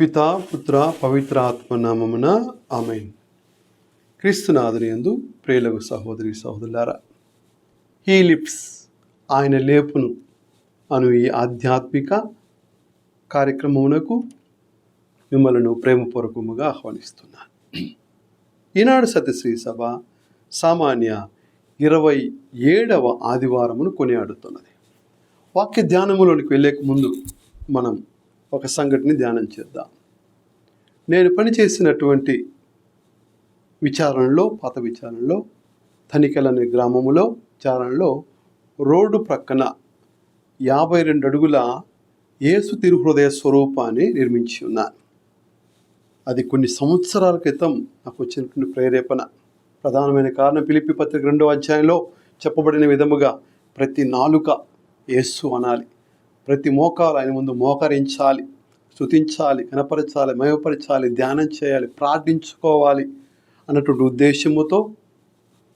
పితా పుత్ర పవిత్రాత్మ నామమున ఆమెన్. క్రీస్తునాథుని యందు ప్రేలకు సహోదరి సహోదరులారా హీ లిప్స్ ఆయన లేపును అను ఈ ఆధ్యాత్మిక కార్యక్రమమునకు మిమ్మలను ప్రేమపూర్వకముగా ఆహ్వానిస్తున్నాను ఈనాడు సత్యశ్రీ సభ సామాన్య ఇరవై ఏడవ ఆదివారమును కొనియాడుతున్నది. వాక్య ధ్యానములోనికి వెళ్ళేక ముందు మనం ఒక సంఘటన ధ్యానం చేద్దాం. నేను పనిచేసినటువంటి విచారణలో పాత విచారణలో తనికెల అనే గ్రామములో విచారణలో రోడ్డు ప్రక్కన యాభై రెండు అడుగుల యేసు తిరుహృదయ స్వరూపాన్ని నిర్మించి ఉన్నాను అది కొన్ని సంవత్సరాల క్రితం నాకు వచ్చినటువంటి ప్రేరేపణ. ప్రధానమైన కారణం పిలిపి పత్రిక రెండో అధ్యాయంలో చెప్పబడిన విధముగా ప్రతి నాలుక యేసు అనాలి. ప్రతి మోకాలు ఆయన ముందు మోకరించాలి స్థుతించాలి కనపరచాలి మయపరచాలి ధ్యానం చేయాలి ప్రార్థించుకోవాలి అన్నటువంటి ఉద్దేశముతో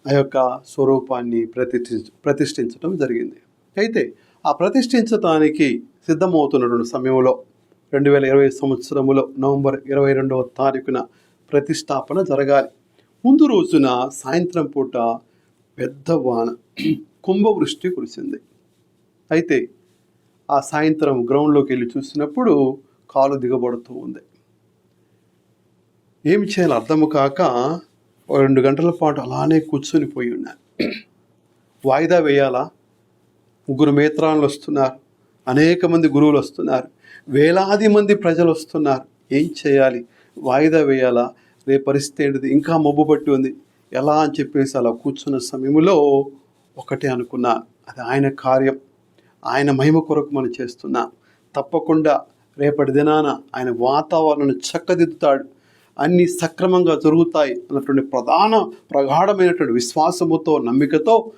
ఆ యొక్క స్వరూపాన్ని ప్రతిష్ఠి ప్రతిష్ఠించడం జరిగింది. అయితే ఆ ప్రతిష్ఠించడానికి సిద్ధమవుతున్నటువంటి సమయంలో రెండు వేల ఇరవై సంవత్సరములో నవంబర్ ఇరవై రెండవ తారీఖున ప్రతిష్టాపన జరగాలి. ముందు రోజున సాయంత్రం పూట పెద్ద వాన కుంభవృష్టి కురిసింది. అయితే ఆ సాయంత్రం గ్రౌండ్లోకి వెళ్ళి చూసినప్పుడు కాలు దిగబడుతూ ఉంది. ఏమి చేయాలో అర్థము కాక రెండు గంటల పాటు అలానే కూర్చొని పోయి ఉన్నాను వాయిదా వేయాలా? ముగ్గురు మేత్రాలు వస్తున్నారు. అనేక మంది గురువులు వస్తున్నారు. వేలాది మంది ప్రజలు వస్తున్నారు. ఏం చేయాలి? వాయిదా వేయాలా? రే పరిస్థితి ఏంటిది? ఇంకా మబ్బు పట్టి ఉంది. ఎలా అని చెప్పేసి అలా కూర్చున్న సమయంలో ఒకటే అనుకున్నాను అది ఆయన కార్యం. ఆయన మహిమ కొరకు మనం చేస్తున్నాం. తప్పకుండా రేపటి దినాన ఆయన వాతావరణాన్ని చక్కదిద్దుతాడు. అన్ని సక్రమంగా జరుగుతాయి అన్నటువంటి ప్రధాన ప్రగాఢమైనటువంటి విశ్వాసముతో నమ్మికతో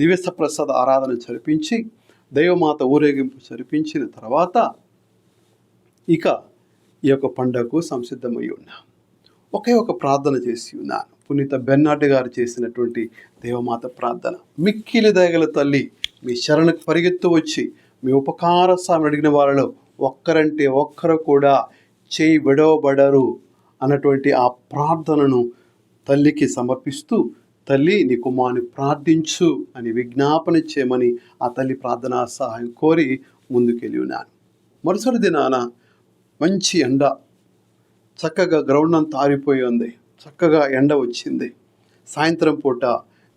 దివ్యస ప్రసాద ఆరాధన జరిపించి దైవమాత ఊరేగింపు జరిపించిన తర్వాత ఇక ఈ యొక్క పండగకు సంసిద్ధమై ఉన్నాం. ఒకే ఒక ప్రార్థన చేసి ఉన్నాను. పునీత బెన్నాటి గారు చేసినటువంటి దేవమాత ప్రార్థన. మిక్కిలి దయగల తల్లి మీ శరణకు పరిగెత్తు వచ్చి మీ ఉపకార స్వామిని అడిగిన వాళ్ళలో ఒక్కరంటే ఒక్కరు కూడా చేయి విడవబడరు అన్నటువంటి ఆ ప్రార్థనను తల్లికి సమర్పిస్తూ తల్లి నీ కుమారుని ప్రార్థించు అని విజ్ఞాపన చేయమని ఆ తల్లి ప్రార్థనా సహాయం కోరి ముందుకెళ్ళి ఉన్నాను. మరుసటి దినాన మంచి ఎండ చక్కగా గ్రౌండ్ అంతా ఆరిపోయి ఉంది. చక్కగా ఎండ వచ్చింది. సాయంత్రం పూట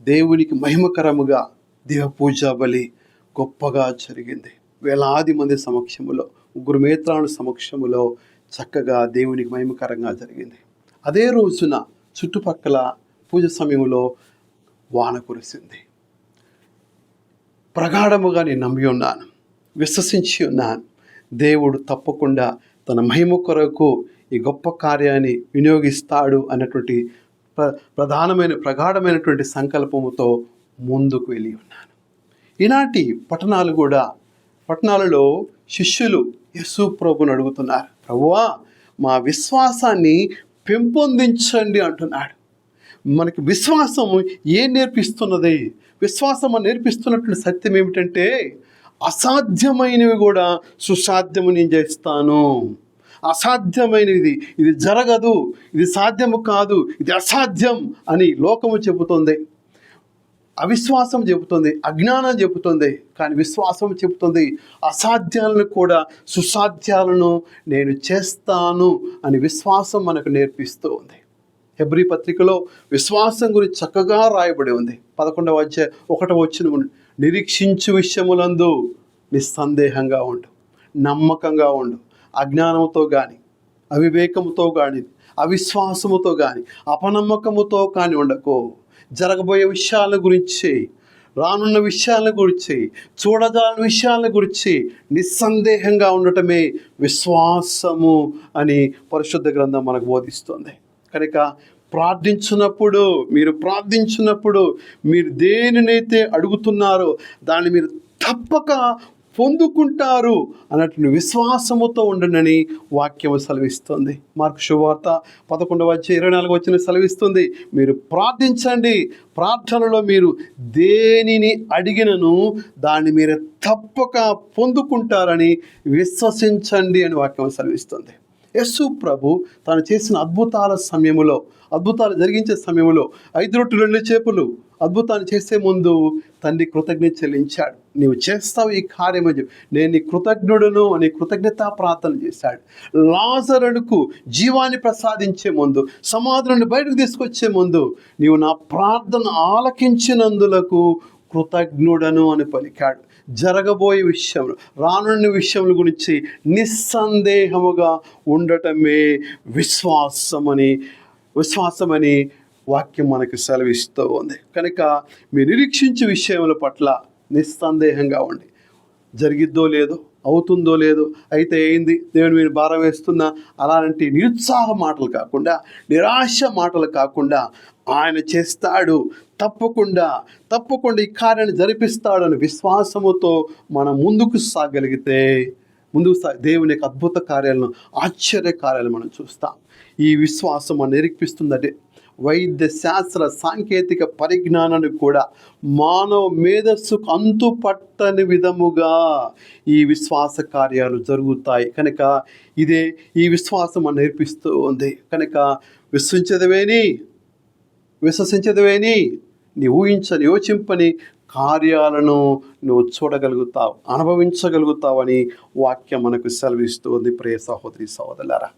దేవునికి మహిమకరముగా దేవపూజా బలి గొప్పగా జరిగింది. వేలాది మంది సమక్షములో ముగ్గురు సమక్షములో చక్కగా దేవునికి మహిమకరంగా జరిగింది. అదే రోజున చుట్టుపక్కల పూజ సమయంలో వాన కురిసింది. ప్రగాఢముగా నేను నమ్మి ఉన్నాను విశ్వసించి ఉన్నాను. దేవుడు తప్పకుండా తన మహిమ కొరకు ఈ గొప్ప కార్యాన్ని వినియోగిస్తాడు అన్నటువంటి ప్ర ప్రధానమైన ప్రగాఢమైనటువంటి సంకల్పముతో ముందుకు వెళ్ళి ఉన్నాను ఈనాటి పట్టణాలు కూడా పట్టణాలలో శిష్యులు యశు ప్రభుని అడుగుతున్నారు. ప్రభువా మా విశ్వాసాన్ని పెంపొందించండి అంటున్నాడు. మనకి విశ్వాసం ఏం నేర్పిస్తున్నది? విశ్వాసం అని నేర్పిస్తున్నటువంటి సత్యం ఏమిటంటే అసాధ్యమైనవి కూడా సుసాధ్యము నేను చేస్తాను. అసాధ్యమైనది ఇది జరగదు ఇది సాధ్యము కాదు ఇది అసాధ్యం అని లోకము చెబుతుంది. అవిశ్వాసం చెబుతుంది అజ్ఞానం చెబుతుంది కానీ విశ్వాసం చెబుతుంది అసాధ్యాలను కూడా సుసాధ్యాలను నేను చేస్తాను అని విశ్వాసం మనకు నేర్పిస్తూ ఉంది. హెబ్రి పత్రికలో విశ్వాసం గురించి చక్కగా రాయబడి ఉంది. పదకొండవ వచ్చే ఒకటవ వచ్చిన నిరీక్షించు విషయములందు నిస్సందేహంగా ఉండు నమ్మకంగా ఉండు అజ్ఞానంతో కానీ అవివేకముతో కానీ అవిశ్వాసముతో కానీ అపనమ్మకముతో కానీ ఉండకో. జరగబోయే విషయాల గురించి రానున్న విషయాల గురించి చూడదాని విషయాల గురించి నిస్సందేహంగా ఉండటమే విశ్వాసము అని పరిశుద్ధ గ్రంథం మనకు బోధిస్తుంది. కనుక ప్రార్థించినప్పుడు మీరు ప్రార్థించినప్పుడు మీరు దేనినైతే అడుగుతున్నారో దాన్ని మీరు తప్పక పొందుకుంటారు అన్నటువంటి విశ్వాసముతో ఉండనని వాక్యం సెలవిస్తుంది. మార్కు శువార్త పదకొండవ వచ్చి ఇరవై నాలుగు వచ్చిన సెలవిస్తుంది. మీరు ప్రార్థించండి. ప్రార్థనలో మీరు దేనిని అడిగినను దాన్ని మీరు తప్పక పొందుకుంటారని విశ్వసించండి అని వాక్యం సెలవిస్తుంది. యస్సు ప్రభు తాను చేసిన అద్భుతాల సమయంలో అద్భుతాలు జరిగించే సమయంలో ఐదు రొట్టు రెండు చేపలు అద్భుతాన్ని చేసే ముందు తండ్రి కృతజ్ఞత చెల్లించాడు. నీవు చేస్తావు ఈ కార్యం అని చెప్పి. నేను నీ కృతజ్ఞుడును అని కృతజ్ఞత ప్రార్థన చేశాడు. లాజరుడుకు జీవాన్ని ప్రసాదించే ముందు సమాధులను బయటకు తీసుకొచ్చే ముందు నీవు నా ప్రార్థన ఆలకించినందులకు కృతజ్ఞుడను అని పలికాడు. జరగబోయే విషయంలో రానున్న విషయముల గురించి నిస్సందేహముగా ఉండటమే విశ్వాసమని విశ్వాసమని వాక్యం మనకు సెలవిస్తూ ఉంది. కనుక మీరు నిరీక్షించే విషయముల పట్ల నిస్సందేహంగా ఉండి. జరిగిద్దో లేదో అవుతుందో లేదో అయితే ఏంది? దేవుని మీరు భారం వేస్తున్న అలాంటి నిరుత్సాహ మాటలు కాకుండా నిరాశ మాటలు కాకుండా ఆయన చేస్తాడు. తప్పకుండా తప్పకుండా ఈ కార్యాన్ని జరిపిస్తాడు అనే విశ్వాసముతో మనం ముందుకు సాగలిగితే ముందుకు సా దేవుని యొక్క అద్భుత కార్యాలను ఆశ్చర్య కార్యాలను మనం చూస్తాం. ఈ విశ్వాసం మనం నిరీక్షిస్తుందంటే వైద్య శాస్త్ర సాంకేతిక పరిజ్ఞానాన్ని కూడా మానవ మేధస్సుకు అంతుపట్టని విధముగా ఈ విశ్వాస కార్యాలు జరుగుతాయి. కనుక ఇదే ఈ విశ్వాసం అని నేర్పిస్తూ ఉంది. కనుక విశ్వించదవేని విశ్వసించదవేని? నీ ఊహించని యోచింపని కార్యాలను నువ్వు చూడగలుగుతావు అనుభవించగలుగుతావని వాక్యం మనకు సెలవిస్తూ ఉంది. ప్రియ సహోదరి సహోదరులారా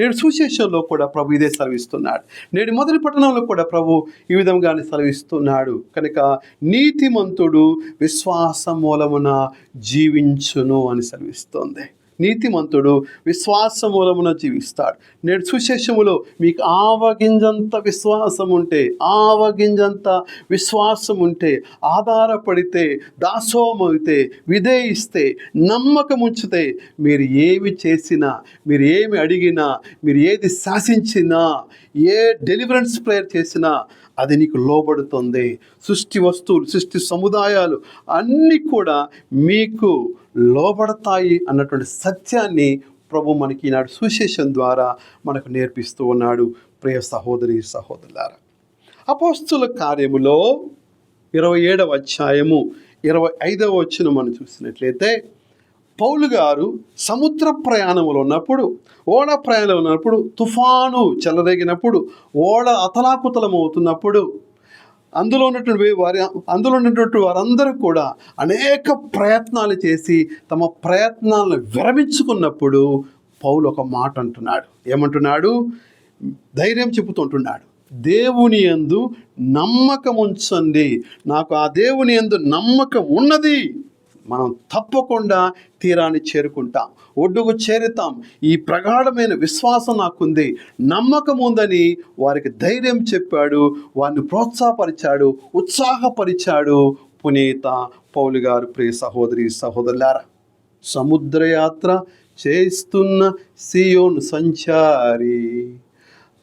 నేడు సుశేషంలో కూడా ప్రభు ఇదే సెలవిస్తున్నాడు. నేడు మొదటి పట్టణంలో కూడా ప్రభు ఈ విధంగానే సెలవిస్తున్నాడు. కనుక నీతిమంతుడు విశ్వాస మూలమున జీవించును అని సెలవిస్తోంది. నీతిమంతుడు విశ్వాస మూలమున జీవిస్తాడు. నేడు సుశేషములో మీకు ఆవగింజంత విశ్వాసం ఉంటే ఆవగింజంత విశ్వాసం ఉంటే ఆధారపడితే దాసోమైతే విధేయిస్తే నమ్మకం ఉంచితే మీరు ఏమి చేసినా మీరు ఏమి అడిగినా మీరు ఏది శాసించినా ఏ డెలివరెన్స్ ప్రేయర్ చేసినా అది నీకు లోబడుతుంది. సృష్టి వస్తువులు సృష్టి సముదాయాలు అన్నీ కూడా మీకు లోబడతాయి అన్నటువంటి సత్యాన్ని ప్రభు మనకి ఈనాడు సుశేషం ద్వారా మనకు నేర్పిస్తూ ఉన్నాడు. ప్రియ సహోదరి సహోదరులారా అపోస్తుల కార్యములో ఇరవై ఏడవ అధ్యాయము ఇరవై ఐదవ వచ్చిన మనం చూసినట్లయితే పౌలు గారు సముద్ర ప్రయాణంలో ఉన్నప్పుడు ఓడ ప్రయాణంలో ఉన్నప్పుడు తుఫాను చెలరేగినప్పుడు ఓడ అతలాకుతలం అవుతున్నప్పుడు అందులో ఉన్నటువంటి వారి అందులో ఉన్నటువంటి వారందరూ కూడా అనేక ప్రయత్నాలు చేసి తమ ప్రయత్నాలను విరమించుకున్నప్పుడు పౌలు ఒక మాట అంటున్నాడు. ఏమంటున్నాడు? ధైర్యం చెబుతుంటున్నాడు. దేవుని యందు నమ్మకం ఉంచండి నాకు ఆ దేవుని యందు నమ్మకం ఉన్నది. మనం తప్పకుండా తీరాన్ని చేరుకుంటాం. ఒడ్డుకు చేరుతాం. ఈ ప్రగాఢమైన విశ్వాసం నాకుంది. నమ్మకం ఉందని వారికి ధైర్యం చెప్పాడు. వారిని ప్రోత్సాహపరిచాడు. ఉత్సాహపరిచాడు పునీత పౌలు గారు ప్రియ సహోదరి సహోదరులారా. సముద్రయాత్ర చేస్తున్న సియోను సంచారి.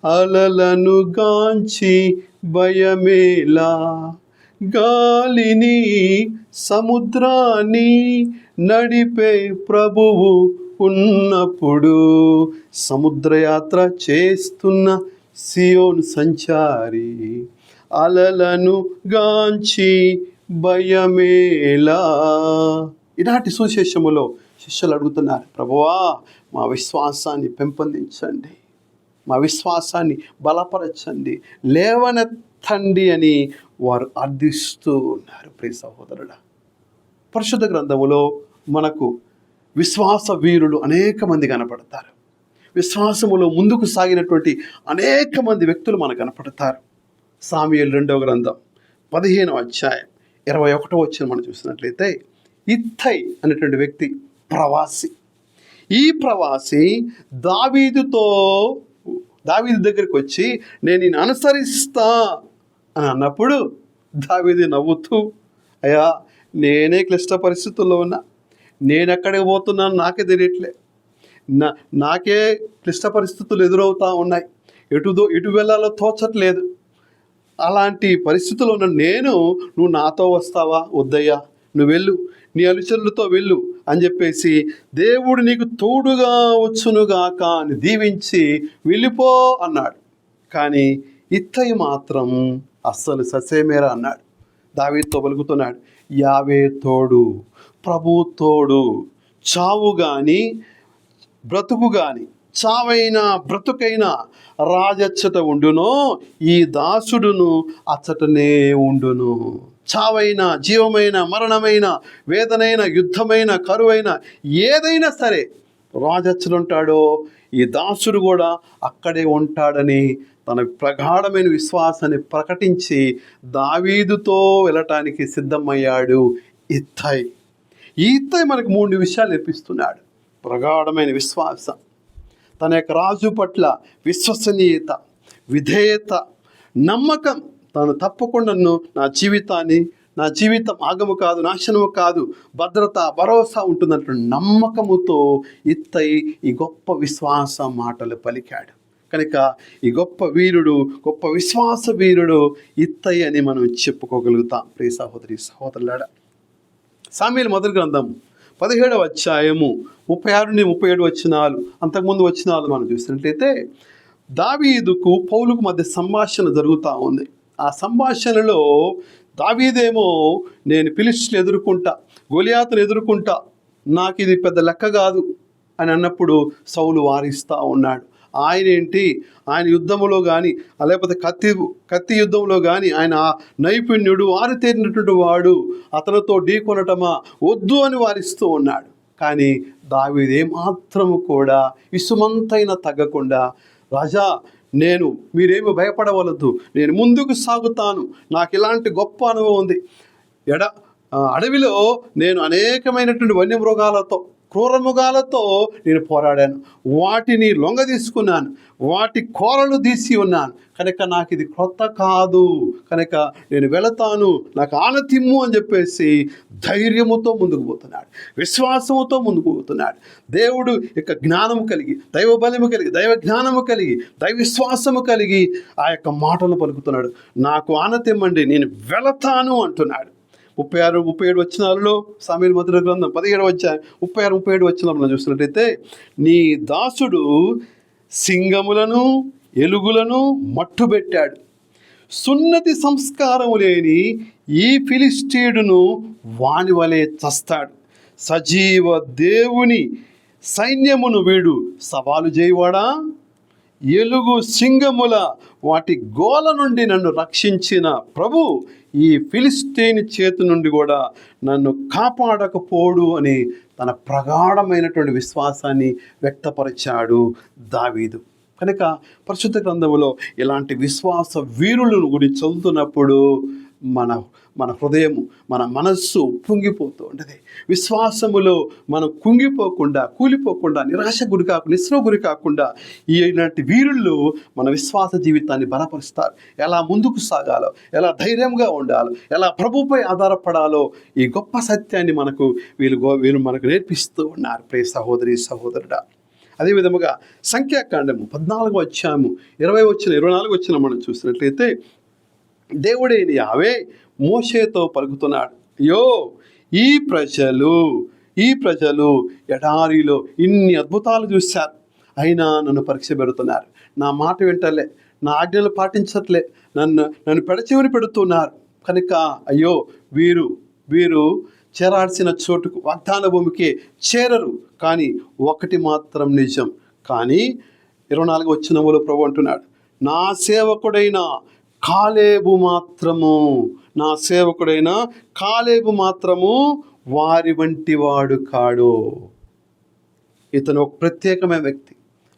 అలలను గాంచి భయమేలా గాలిని సముద్రాన్ని నడిపే ప్రభువు ఉన్నప్పుడు సముద్రయాత్ర చేస్తున్న సియోను సంచారి అలలను గాంచి భయమేలా. ఇలాంటి సుశేషములో శిష్యులు అడుగుతున్నారు ప్రభువా మా విశ్వాసాన్ని పెంపొందించండి. మా విశ్వాసాన్ని బలపరచండి. లేవనెత్తండి అని వారు అర్థిస్తూ ఉన్నారు. ప్రియ సహోదరుడ పరిశుద్ధ గ్రంథములో మనకు విశ్వాస వీరులు అనేక మంది కనపడతారు. విశ్వాసములో ముందుకు సాగినటువంటి అనేక మంది వ్యక్తులు మనకు కనపడతారు. సామియల్ రెండవ గ్రంథం పదిహేనవ అధ్యాయం ఇరవై ఒకటో వచ్చిన మనం చూసినట్లయితే ఇత్తై అనేటువంటి వ్యక్తి ప్రవాసి. ఈ ప్రవాసి దావీదుతో దావీదు దగ్గరికి వచ్చి నేను నేను అనుసరిస్తా అని అన్నప్పుడు దావిది నవ్వుతూ అయ్యా నేనే క్లిష్ట పరిస్థితుల్లో ఉన్నా. నేను ఎక్కడికి పోతున్నాను నాకే తెలియట్లే. నా నాకే క్లిష్ట పరిస్థితులు ఎదురవుతూ ఉన్నాయి. ఎటుదో ఎటు వెళ్ళాలో తోచట్లేదు. అలాంటి పరిస్థితుల్లో ఉన్న నేను నువ్వు నాతో వస్తావా? వద్దయ్యా నువ్వు వెళ్ళు. నీ అనుచరులతో వెళ్ళు అని చెప్పేసి దేవుడు నీకు తోడుగా వచ్చునుగాక అని దీవించి వెళ్ళిపో అన్నాడు. కానీ ఇత్తయి మాత్రం అస్సలు ససేమేరా అన్నాడు. దావీతో పలుకుతున్నాడు యావే తోడు ప్రభు తోడు చావు కానీ బ్రతుకు కానీ చావైన బ్రతుకైన రాజచ్చట ఉండునో ఈ దాసుడును అచ్చటనే ఉండును. చావైన జీవమైన మరణమైన వేదనైన యుద్ధమైన కరువైన ఏదైనా సరే రాజచ్చులుంటాడో ఈ దాసుడు కూడా అక్కడే ఉంటాడని తన ప్రగాఢమైన విశ్వాసాన్ని ప్రకటించి దావీదుతో వెళ్ళటానికి సిద్ధమయ్యాడు ఇత్తై. ఈ ఇత్తై మనకు మూడు విషయాలు నేర్పిస్తున్నాడు. ప్రగాఢమైన విశ్వాసం తన యొక్క రాజు పట్ల విశ్వసనీయత విధేయత నమ్మకం. తను తప్పకుండా నా జీవితాన్ని నా జీవితం ఆగము కాదు నాశనము కాదు భద్రత భరోసా ఉంటున్నట్లు నమ్మకముతో ఇత్తై ఈ గొప్ప విశ్వాస మాటలు పలికాడు. కనుక ఈ గొప్ప వీరుడు గొప్ప విశ్వాస వీరుడు ఇత్తయ్య అని మనం చెప్పుకోగలుగుతాం. ప్రియ సహోదరి సహోదరులాడ సామీల మొదటి గ్రంథం పదిహేడవ అధ్యాయము ముప్పై ఆరు నుండి ముప్పై ఏడు వచ్చినాలు అంతకుముందు వచ్చినాలు మనం చూసినట్లయితే దావీదుకు పౌలుకు మధ్య సంభాషణ జరుగుతూ ఉంది. ఆ సంభాషణలో దావీదేమో నేను పిలిచిని ఎదుర్కొంటా గొలియాతును ఎదుర్కొంటా నాకు ఇది పెద్ద లెక్క కాదు అని అన్నప్పుడు సౌలు వారిస్తూ ఉన్నాడు. ఆయన ఏంటి? ఆయన యుద్ధంలో కానీ లేకపోతే కత్తి కత్తి యుద్ధంలో కానీ ఆయన నైపుణ్యుడు ఆరితేరినటువంటి వాడు అతనితో ఢీకొనటమా వద్దు అని వారిస్తూ ఉన్నాడు. కానీ దావీదు ఏమాత్రము కూడా ఇసుమంతైనా తగ్గకుండా రాజా నేను మీరేమి భయపడవలదు. నేను ముందుకు సాగుతాను. నాకు ఇలాంటి గొప్ప అనుభవం ఉంది. ఎడ అడవిలో నేను అనేకమైనటువంటి వన్యమృగాలతో క్రూరమృగాలతో నేను పోరాడాను. వాటిని లొంగ తీసుకున్నాను. వాటి కోరలు తీసి ఉన్నాను. కనుక నాకు ఇది క్రొత్త కాదు. కనుక నేను వెళతాను. నాకు ఆనతిమ్ము అని చెప్పేసి ధైర్యముతో ముందుకు పోతున్నాడు. విశ్వాసముతో ముందుకు పోతున్నాడు. దేవుడు యొక్క జ్ఞానము కలిగి దైవ బలము కలిగి దైవ జ్ఞానము కలిగి దైవ విశ్వాసము కలిగి ఆ యొక్క మాటలు పలుకుతున్నాడు. నాకు ఆనతిమ్మండి నేను వెళతాను అంటున్నాడు. ముప్పై ఆరు ముప్పై ఏడు వచ్చినాలలో సామీల మధుర గ్రంథం పదిహేడు వచ్చా ముప్పై ఆరు ముప్పై ఏడు వచ్చిన చూసినట్టయితే నీ దాసుడు సింగములను ఎలుగులను మట్టుబెట్టాడు. సున్నతి సంస్కారము లేని ఈ ఫిలిస్టీడును వాని వలె చస్తాడు. సజీవ దేవుని సైన్యమును వీడు సవాలు చేయవాడా? ఎలుగు సింగముల వాటి గోల నుండి నన్ను రక్షించిన ప్రభు ఈ ఫిలిస్తీన్ చేతి నుండి కూడా నన్ను కాపాడకపోడు అని తన ప్రగాఢమైనటువంటి విశ్వాసాన్ని వ్యక్తపరిచాడు దావీదు. కనుక పరిశుద్ధ గ్రంథంలో ఇలాంటి విశ్వాస వీరులను గురించి చదువుతున్నప్పుడు మన మన హృదయము మన మనస్సు పొంగిపోతూ ఉంటుంది. విశ్వాసములో మనం కుంగిపోకుండా కూలిపోకుండా నిరాశ గురి కాకుండా నిస్రో గురి కాకుండా ఇలాంటి వీరుళ్ళు మన విశ్వాస జీవితాన్ని బలపరుస్తారు. ఎలా ముందుకు సాగాలో ఎలా ధైర్యంగా ఉండాలో ఎలా ప్రభుపై ఆధారపడాలో ఈ గొప్ప సత్యాన్ని మనకు వీళ్ళు గో- వీళ్ళు మనకు నేర్పిస్తూ ఉన్నారు. ప్రే సహోదరి సహోదరుడా. అదేవిధముగా సంఖ్యాకాండము పద్నాలుగు వచ్చాము ఇరవై వచ్చిన ఇరవై నాలుగు వచ్చిన మనం చూసినట్లయితే దేవుడైన యావే మోషేతో పలుకుతున్నాడు. అయ్యో ఈ ప్రజలు ఈ ప్రజలు ఎడారిలో ఇన్ని అద్భుతాలు చూశారు. అయినా నన్ను పరీక్ష పెడుతున్నారు. నా మాట వింటలే నా ఆజ్ఞలు పాటించట్లే నన్ను నన్ను పెడచెవిని పెడుతున్నారు. కనుక అయ్యో వీరు వీరు చేరాల్సిన చోటుకు వాగ్దాన భూమికి చేరరు. కానీ ఒకటి మాత్రం నిజం. కానీ ఇరవై నాలుగు వచ్చినములు ప్రభు అంటున్నాడు. నా సేవకుడైన కాలేబు మాత్రము. నా సేవకుడైన కాలేబు మాత్రము వారి వంటి వాడు కాడు. ఇతను ఒక ప్రత్యేకమైన వ్యక్తి.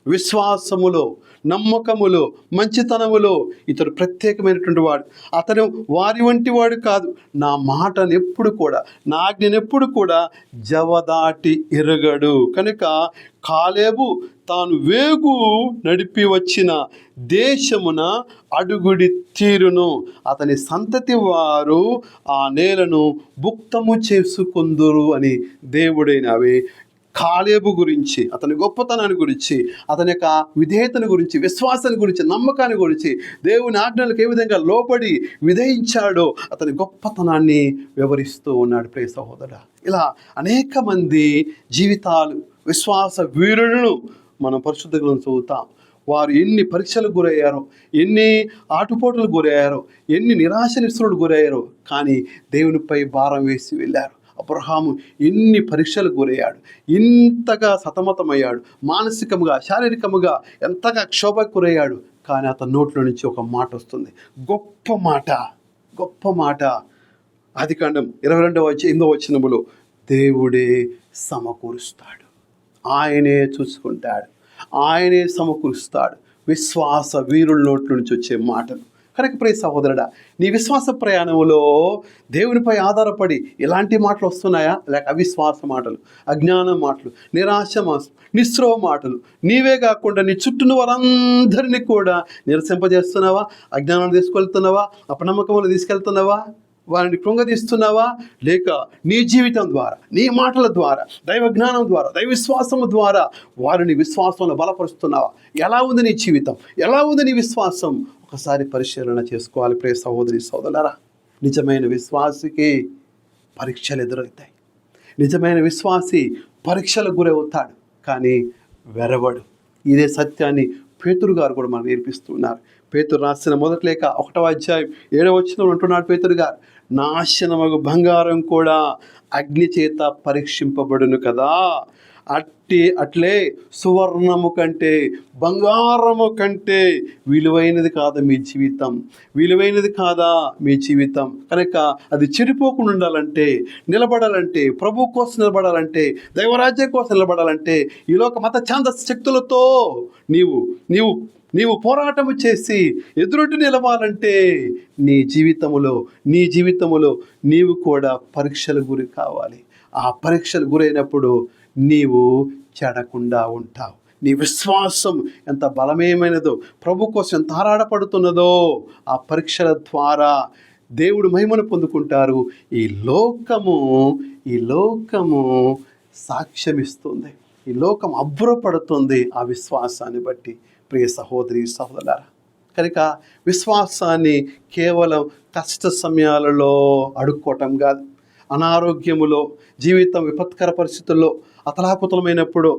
విశ్వాసములో నమ్మకములో మంచితనములో. ఇతడు ప్రత్యేకమైనటువంటి వాడు. అతను వారి వంటి వాడు కాదు. నా మాటను ఎప్పుడు కూడా నా ఆజ్ఞను ఎప్పుడు కూడా జవదాటి ఎరగడు. కనుక కాలేబు తాను వేగు నడిపి వచ్చిన దేశమున అడుగుడి తీరును. అతని సంతతి వారు ఆ నేలను భుక్తము చేసుకుందురు అని దేవుడైనవి. కాలేబు గురించి అతని గొప్పతనాన్ని గురించి అతని యొక్క విధేయతను గురించి విశ్వాసాన్ని గురించి నమ్మకాన్ని గురించి దేవుని ఆజ్ఞలకు ఏ విధంగా లోపడి విధేయించాడో అతని గొప్పతనాన్ని వివరిస్తూ ఉన్నాడు. ప్రే సహోదర ఇలా అనేక మంది జీవితాలు విశ్వాస వీరులను మనం పరిశుద్ధ గ్రంథం చదువుతాం వారు ఎన్ని పరీక్షలకు గురయ్యారో ఎన్ని ఆటుపోటులకు గురయ్యారో ఎన్ని నిరాశ నిస్సులకు గురయ్యారో కానీ దేవునిపై భారం వేసి వెళ్ళారు. అబ్రహాము ఎన్ని పరీక్షలు గురయ్యాడు ఇంతగా సతమతమయ్యాడు మానసికముగా శారీరకముగా ఎంతగా క్షోభకు గురయ్యాడు. కానీ అతని నోట్లో నుంచి ఒక మాట వస్తుంది. గొప్ప మాట గొప్ప మాట. అది కాండం ఇరవై రెండవ వచ్చి ఎనిమిదో వచ్చినములో దేవుడే సమకూరుస్తాడు. ఆయనే చూసుకుంటాడు. ఆయనే సమకూరుస్తాడు. విశ్వాస వీరుల నోట్ల నుంచి వచ్చే మాటలు. కనుక ప్రియ సహోదరుడా నీ విశ్వాస ప్రయాణంలో దేవునిపై ఆధారపడి ఎలాంటి మాటలు వస్తున్నాయా? లేక అవిశ్వాస మాటలు అజ్ఞానం మాటలు నిరాశ నిస్రవ మాటలు నీవే కాకుండా నీ చుట్టూను వారందరినీ కూడా నిరసింపజేస్తున్నావా? అజ్ఞానాన్ని తీసుకెళ్తున్నావా? అపనమ్మకములు తీసుకెళ్తున్నావా? వారిని కృంగదీస్తున్నావా? లేక నీ జీవితం ద్వారా నీ మాటల ద్వారా దైవ జ్ఞానం ద్వారా దైవ విశ్వాసము ద్వారా వారిని విశ్వాసంలో బలపరుస్తున్నావా? ఎలా ఉంది నీ జీవితం? ఎలా ఉంది నీ విశ్వాసం? ఒకసారి పరిశీలన చేసుకోవాలి ప్రే సహోదరి సోదరులరా నిజమైన విశ్వాసికి పరీక్షలు ఎదురవుతాయి. నిజమైన విశ్వాసి పరీక్షలకు గురవుతాడు కానీ వెరవడు. ఇదే సత్యాన్ని పేతురు గారు కూడా మనకు నేర్పిస్తున్నారు. పేతురు రాసిన మొదటి లేక ఒకటవ అధ్యాయం ఏడవ వచ్చిన ఉంటున్నాడు పేతురు గారు. నాశనమగు బంగారం కూడా అగ్ని చేత పరీక్షింపబడును కదా. అట్టి అట్లే సువర్ణము కంటే బంగారము కంటే విలువైనది కాదా మీ జీవితం? విలువైనది కాదా మీ జీవితం? కనుక అది చెడిపోకుండా ఉండాలంటే నిలబడాలంటే ప్రభు కోసం నిలబడాలంటే దైవరాజ్యం కోసం నిలబడాలంటే ఈ లోక మత ఛాంద శక్తులతో నీవు నీవు నీవు పోరాటము చేసి ఎదురొడ్డు నిలవాలంటే నీ జీవితములో నీ జీవితములో నీవు కూడా పరీక్షల గురి కావాలి. ఆ పరీక్షలు గురైనప్పుడు నీవు చెడకుండా ఉంటావు. నీ విశ్వాసం ఎంత బలమేమైనదో ప్రభు కోసం ఎంత ఆరాడపడుతున్నదో ఆ పరీక్షల ద్వారా దేవుడు మహిమను పొందుకుంటారు. ఈ లోకము ఈ లోకము సాక్ష్యమిస్తుంది. ఈ లోకం అబ్బురపడుతుంది ఆ విశ్వాసాన్ని బట్టి. ప్రియ సహోదరి సహోదరులారా కనుక విశ్వాసాన్ని కేవలం కష్ట సమయాలలో అడుక్కోవటం కాదు. అనారోగ్యములో జీవితం విపత్కర పరిస్థితుల్లో అతలాకుతలమైనప్పుడు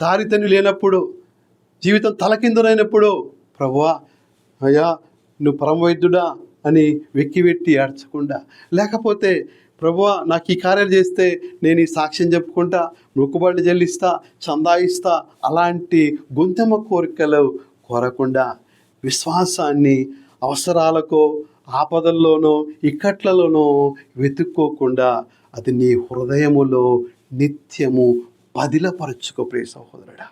దారితని లేనప్పుడు జీవితం తలకిందులైనప్పుడు ప్రభువా అయ్యా నువ్వు పరమవైద్యుడా అని వెక్కి వెట్టి ఏడ్చకుండా లేకపోతే ప్రభువా నాకు ఈ కార్యాలు చేస్తే నేను ఈ సాక్ష్యం చెప్పుకుంటా మొక్కుబడులు చెల్లిస్తా చందా ఇస్తా అలాంటి గుంతమ కోరికలు కోరకుండా విశ్వాసాన్ని అవసరాలకో ఆపదల్లోనో ఇక్కట్లలోనో వెతుక్కోకుండా అది నీ హృదయములో నిత్యము బదిలపరచుకో ప్రియ సహోదరుడా.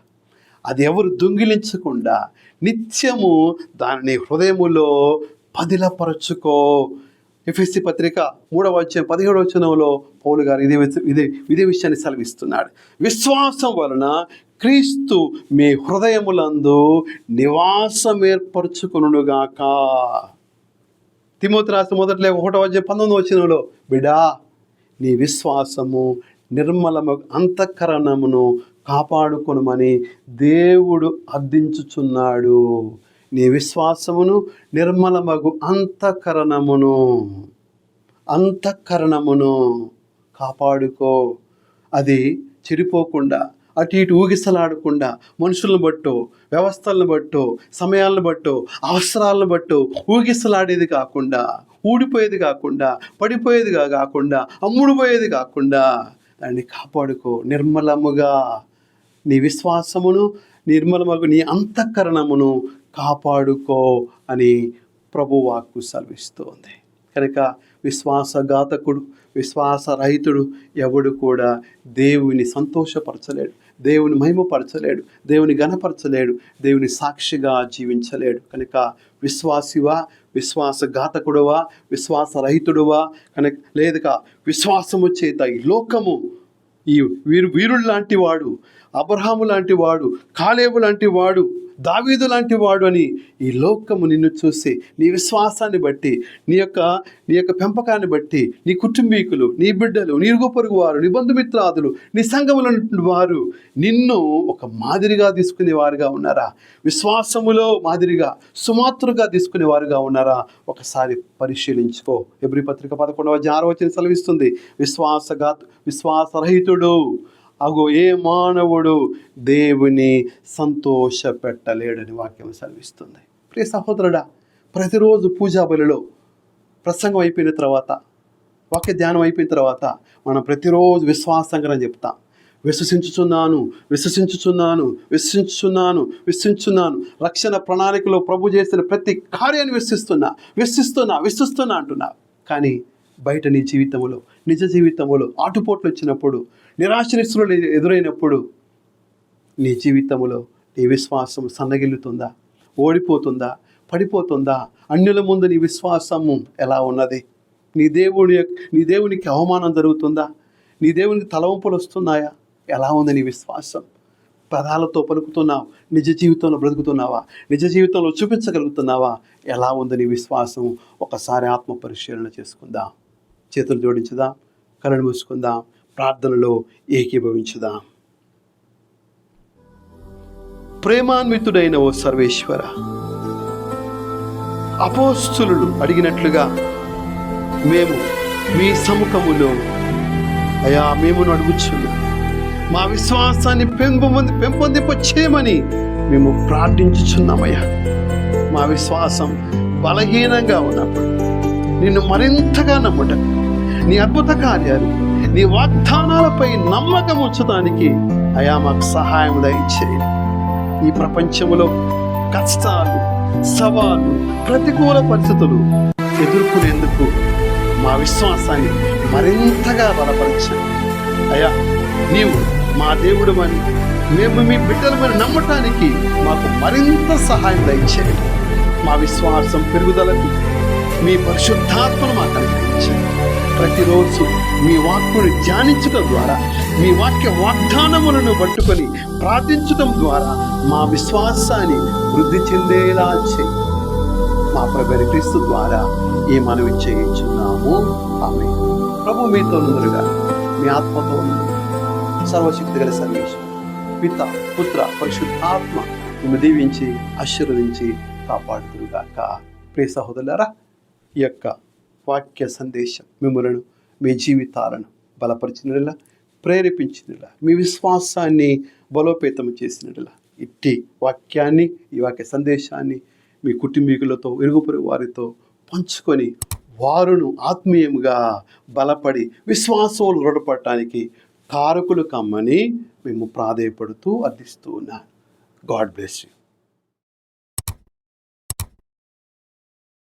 అది ఎవరు దొంగిలించకుండా నిత్యము దానిని హృదయములో బదిలపరచుకో ఎఫ్ఎస్సి పత్రిక మూడవ వచ్చిన పదిహేడవ వచనంలో పౌలు గారు ఇదే ఇదే ఇదే విషయాన్ని సెలవిస్తున్నాడు. విశ్వాసం వలన క్రీస్తు మీ హృదయములందు నివాసం ఏర్పరచుకునుగాక తిమోతి రాసిన మొదట్లో ఒకటో వచ్చే పంతొమ్మిది వచ్చినలో బిడా నీ విశ్వాసము నిర్మలము అంతఃకరణమును కాపాడుకొనమని దేవుడు అర్థించుచున్నాడు. నీ విశ్వాసమును నిర్మలమగు అంతఃకరణమును అంతఃకరణమును కాపాడుకో. అది చెడిపోకుండా అటు ఇటు ఊగిసలాడకుండా మనుషులను బట్టో వ్యవస్థలను బట్టో సమయాలను బట్టో అవసరాలను బట్టో ఊగిసలాడేది కాకుండా ఊడిపోయేది కాకుండా పడిపోయేదిగా కాకుండా అమ్ముడుపోయేది కాకుండా దాన్ని కాపాడుకో నిర్మలముగా. నీ విశ్వాసమును నిర్మలమగు నీ అంతఃకరణమును కాపాడుకో అని ప్రభువాక్కు సెలవిస్తోంది. కనుక విశ్వాసఘాతకుడు విశ్వాసరహితుడు ఎవడు కూడా దేవుని సంతోషపరచలేడు దేవుని మహిమపరచలేడు దేవుని గణపరచలేడు దేవుని సాక్షిగా జీవించలేడు. కనుక విశ్వాసివా విశ్వాసఘాతకుడువా విశ్వాసరహితుడువా? కనుక లేదుగా విశ్వాసము చేత ఈ లోకము ఈ వీరు వీరుడు లాంటి వాడు అబ్రహాము లాంటి వాడు కాలేబు లాంటి వాడు దావీదు లాంటి వాడు అని ఈ లోకము నిన్ను చూసి నీ విశ్వాసాన్ని బట్టి నీ యొక్క నీ యొక్క పెంపకాన్ని బట్టి నీ కుటుంబీకులు నీ బిడ్డలు నీ పొరుగు వారు నీ బంధుమిత్రాదులు నీ సంఘములో వారు నిన్ను ఒక మాదిరిగా తీసుకునే వారుగా ఉన్నారా? విశ్వాసములో మాదిరిగా సుమాత్రుగా తీసుకునే వారుగా ఉన్నారా? ఒకసారి పరిశీలించుకో. ఎబ్రి పత్రిక పదకొండవ ఆరో సెలవిస్తుంది. విశ్వాసఘాత్ విశ్వాసరహితుడు. అగో ఏ మానవుడు దేవుని సంతోష పెట్టలేడని వాక్యం సెలవిస్తుంది. ప్రియ సహోదరుడా ప్రతిరోజు పూజా బలిలో ప్రసంగం అయిపోయిన తర్వాత వాక్య ధ్యానం అయిపోయిన తర్వాత మనం ప్రతిరోజు విశ్వాసంగా చెప్తాం. విశ్వసించుచున్నాను విశ్వసించుచున్నాను విశ్వసించుచున్నాను విశ్వసించున్నాను రక్షణ ప్రణాళికలో ప్రభు చేసిన ప్రతి కార్యాన్ని విశ్వసిస్తున్నా విశ్వసిస్తున్నా విశ్వస్తున్నా అంటున్నా. కానీ బయట నీ జీవితంలో నిజ జీవితంలో ఆటుపోట్లు వచ్చినప్పుడు నిరాశనిస్తులు ఎదురైనప్పుడు నీ జీవితంలో నీ విశ్వాసం సన్నగిల్లుతుందా? ఓడిపోతుందా? పడిపోతుందా? అన్యుల ముందు నీ విశ్వాసము ఎలా ఉన్నది? నీ దేవుడి యొక్క- నీ దేవునికి అవమానం జరుగుతుందా? నీ దేవునికి తలవంపులు వస్తున్నాయా? ఎలా ఉంది నీ విశ్వాసం? పదాలతో పలుకుతున్నావు నిజ జీవితంలో బ్రతుకుతున్నావా? నిజ జీవితంలో చూపించగలుగుతున్నావా? ఎలా ఉంది నీ విశ్వాసం ఒకసారి ఆత్మ పరిశీలన చేసుకుందాం. చేతులు జోడించుదాం కళ్ళు మూసుకుందాం. ప్రార్థనలో ఏకీభవించుదాం. ప్రేమాన్వితుడైన ఓ సర్వేశ్వర అపోస్తులు అడిగినట్లుగా మేము మీ సముఖములో అయా మేము అడుగుచున్నాం మా విశ్వాసాన్ని పెంపొంది పెంపొందింప చేయమని మేము ప్రార్థించుచున్నామయ్యా. మా విశ్వాసం బలహీనంగా ఉన్నప్పుడు నిన్ను మరింతగా నమ్ముట నీ అద్భుత కార్యాలు నీ వాగ్దానాలపై నమ్మకం ఉంచడానికి అయా మాకు సహాయం దయచేయి ఈ ప్రపంచంలో కష్టాలు సవాళ్ళు ప్రతికూల పరిస్థితులు ఎదుర్కొనేందుకు మా విశ్వాసాన్ని మరింతగా బలపరచండి. అయ్యా నీవు మా దేవుడు అని మేము మీ బిడ్డలమని నమ్మటానికి మాకు మరింత సహాయం దయచేయండి. మా విశ్వాసం పెరుగుదలకు మీ పరిశుద్ధాత్మను మాకు అనుగ్రహించండి. ప్రతిరోజు మీ వాక్కును ధ్యానించడం ద్వారా మీ వాక్య వాగ్దానములను పట్టుకొని ప్రార్థించడం ద్వారా మా విశ్వాసాన్ని వృద్ధి చెందేలా చేయి. మా ప్రభు క్రీస్తు ద్వారా ఈ మనవి చేయించున్నాము. ఆమె ప్రభు మీతో నుండుగా మీ ఆత్మతో సర్వశక్తి గల సందేశం పిత పుత్ర పరిశుద్ధాత్మ మిమ్మల్ని దీవించి ఆశీర్వదించి కాపాడుతురుగాక ప్రియ సహోదరులారా ఈ యొక్క వాక్య సందేశం మిమ్మలను మీ జీవితాలను బలపరిచినలా ప్రేరేపించినలా మీ విశ్వాసాన్ని బలోపేతం చేసినలా ఇట్టి వాక్యాన్ని ఈ వాక్య సందేశాన్ని మీ కుటుంబీకులతో ఇరుగు వారితో పంచుకొని వారును ఆత్మీయంగా బలపడి విశ్వాసంలో దృఢపడటానికి కారకులు కమ్మని మేము ప్రాధేయపడుతూ అర్థిస్తూ ఉన్నాను గాడ్ బ్లెస్ యూ.